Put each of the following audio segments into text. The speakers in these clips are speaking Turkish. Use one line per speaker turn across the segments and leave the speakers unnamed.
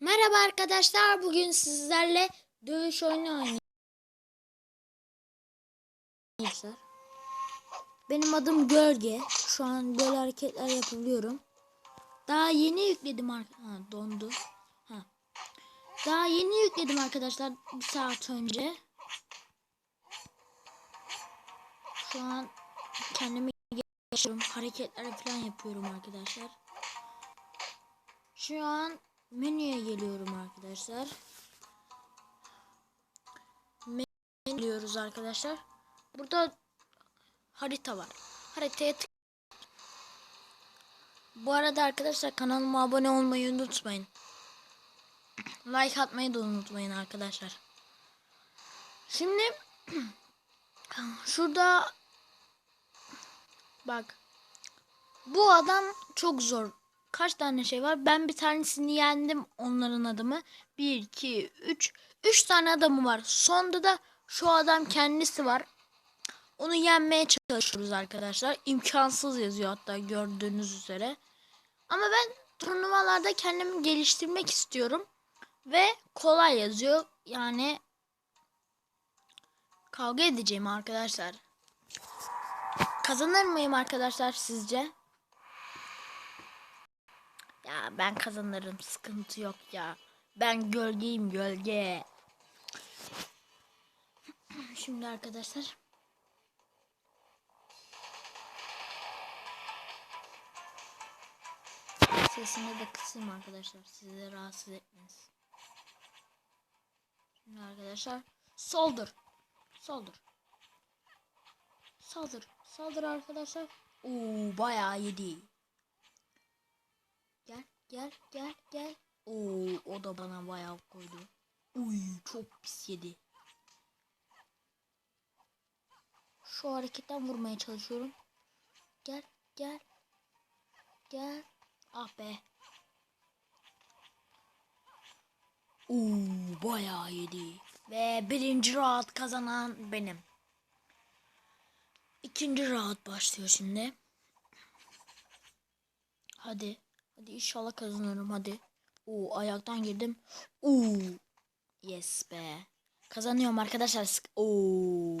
Merhaba arkadaşlar. Bugün sizlerle dövüş oyunu oynayacağız. Benim adım Gölge. Şu an böyle hareketler yapabiliyorum. Daha yeni yükledim. Ha, dondu. Ha. Daha yeni yükledim arkadaşlar bir saat önce. Şu an kendimi geçiyorum. Hareketler falan yapıyorum arkadaşlar. Şu an menüye geliyorum arkadaşlar. Menüye geliyoruz arkadaşlar. Burada harita var. Haritaya tık. Bu arada arkadaşlar kanalıma abone olmayı unutmayın. Like atmayı da unutmayın arkadaşlar. Şimdi şurada bak bu adam çok zor. Kaç tane şey var? Ben bir tanesini yendim onların adamı. 1, 2, 3. 3 tane adamı var. Sonda da şu adam kendisi var. Onu yenmeye çalışıyoruz arkadaşlar. İmkansız yazıyor hatta gördüğünüz üzere. Ama ben turnuvalarda kendimi geliştirmek istiyorum. Ve kolay yazıyor. Yani kavga edeceğim arkadaşlar. Kazanır mıyım arkadaşlar sizce? Ya ben kazanırım sıkıntı yok ya. Ben gölgeyim gölge. Şimdi arkadaşlar. Sesini de kısayım arkadaşlar. Sizi rahatsız etmez. Şimdi arkadaşlar. Saldır. Saldır. Saldır. Saldır arkadaşlar. Oo bayağı yedi. Gel gel gel. Oo o da bana bayağı koydu. Uy çok pis yedi. Şu hareketten vurmaya çalışıyorum. Gel gel. Gel. Ah be. Oo bayağı yedi. Ve birinci rahat kazanan benim. İkinci rahat başlıyor şimdi. Hadi. Hadi inşallah kazanırım hadi. Oo ayaktan girdim. Oo. Yes be. Kazanıyorum arkadaşlar. Oo.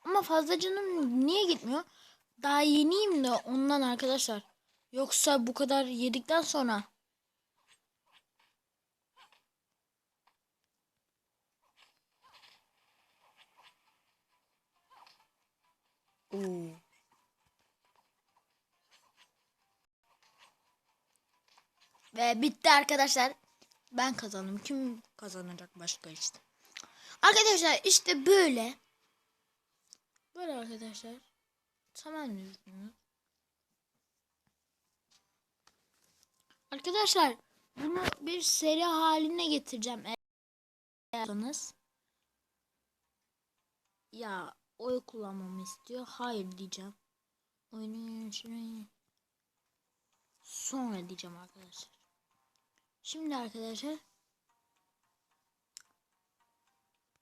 Ama fazla canım niye gitmiyor? Daha yeniyim de ondan arkadaşlar. Yoksa bu kadar yedikten sonra Oo. Ve bitti arkadaşlar. Ben kazandım. Kim kazanacak başka işte. Arkadaşlar işte böyle. Böyle arkadaşlar. Tamam diyorsunuz. Arkadaşlar bunu bir seri haline getireceğim. Eğer ya oy kullanmamı istiyor. Hayır diyeceğim. Oyunu şuraya sonra diyeceğim arkadaşlar. Şimdi arkadaşlar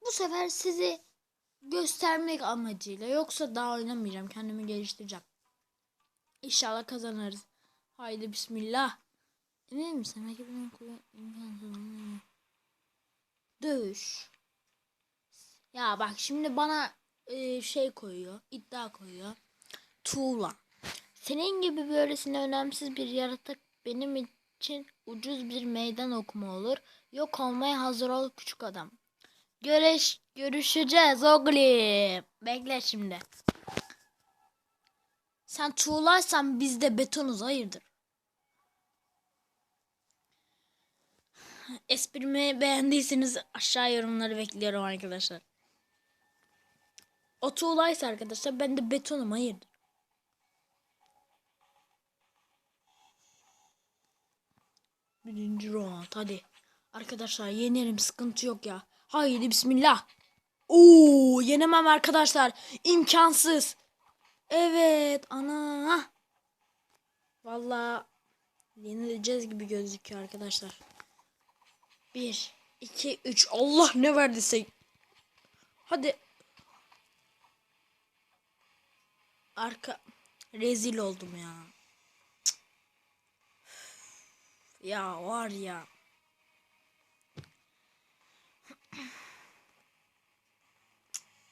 bu sefer sizi göstermek amacıyla yoksa daha oynamayacağım. Kendimi geliştireceğim. İnşallah kazanırız. Haydi bismillah. Emin misin? Rakibinin kullan Dövüş. Ya bak şimdi bana e, şey koyuyor. iddia koyuyor. Tuğla. Senin gibi böylesine önemsiz bir yaratık benim için ucuz bir meydan okuma olur. Yok olmaya hazır ol küçük adam. Görüş, görüşeceğiz oğlum. Bekle şimdi. Sen tuğlaysan biz de betonuz hayırdır? Esprimi beğendiyseniz aşağı yorumları bekliyorum arkadaşlar. O tuğlaysa arkadaşlar ben de betonum hayırdır? Birinci round hadi. Arkadaşlar yenerim sıkıntı yok ya. Haydi bismillah. Oo yenemem arkadaşlar. İmkansız. Evet ana. Vallahi yenileceğiz gibi gözüküyor arkadaşlar. 1 2 3 Allah ne verdiyse. Hadi. Arka rezil oldum ya. Ya var ya.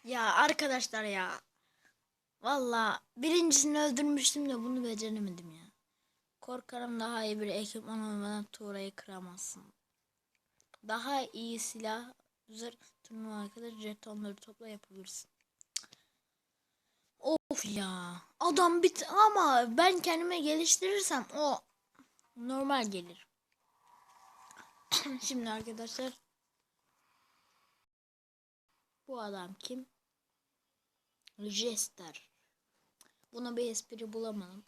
ya arkadaşlar ya. Valla birincisini öldürmüştüm de bunu beceremedim ya. Korkarım daha iyi bir ekipman olmadan Tuğra'yı kıramazsın. Daha iyi silah zırh turnuva kadar jetonları topla yapabilirsin. Of ya. Adam bit ama ben kendime geliştirirsem o normal gelir. Şimdi arkadaşlar bu adam kim? Jester. Buna bir espri bulamadım.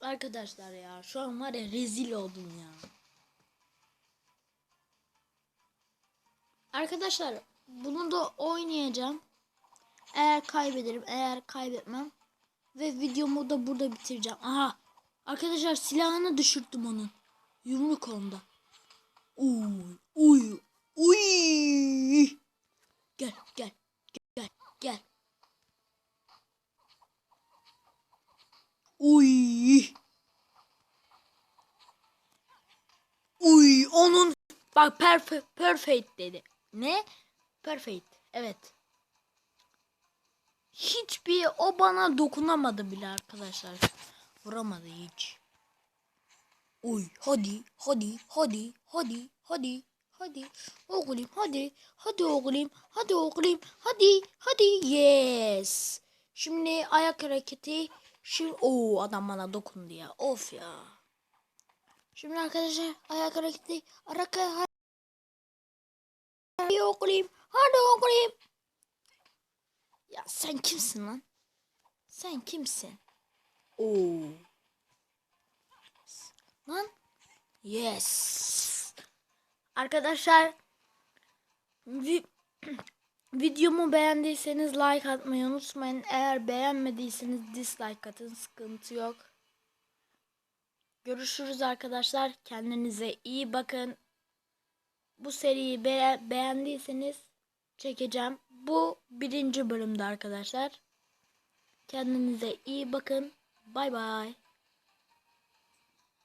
Arkadaşlar ya şu an var ya rezil oldum ya. Arkadaşlar bunu da oynayacağım. Eğer kaybederim, eğer kaybetmem ve videomu da burada bitireceğim. Aha. Arkadaşlar silahını düşürttüm onun. Yumruk onda. Uy, uy, uy. Gel, gel, gel, gel. Uy. Uy, onun bak perfect, perfect dedi. Ne? Perfect. Evet. Hiçbir o bana dokunamadı bile arkadaşlar. Vuramadı hiç. Uy hadi hadi hadi hadi hadi hadi oğlum hadi hadi oğlum hadi oğlum hadi hadi yes. Şimdi ayak hareketi şimdi o adam bana dokundu ya of ya. Şimdi arkadaşlar ayak hareketi araka hadi oğlum hadi oğlum. Ya sen kimsin lan? Sen kimsin? Oo. Lan. Yes. Arkadaşlar vi videomu beğendiyseniz like atmayı unutmayın. Eğer beğenmediyseniz dislike atın. Sıkıntı yok. Görüşürüz arkadaşlar. Kendinize iyi bakın. Bu seriyi be beğendiyseniz çekeceğim. Bu birinci bölümde arkadaşlar. Kendinize iyi bakın. Bye bye.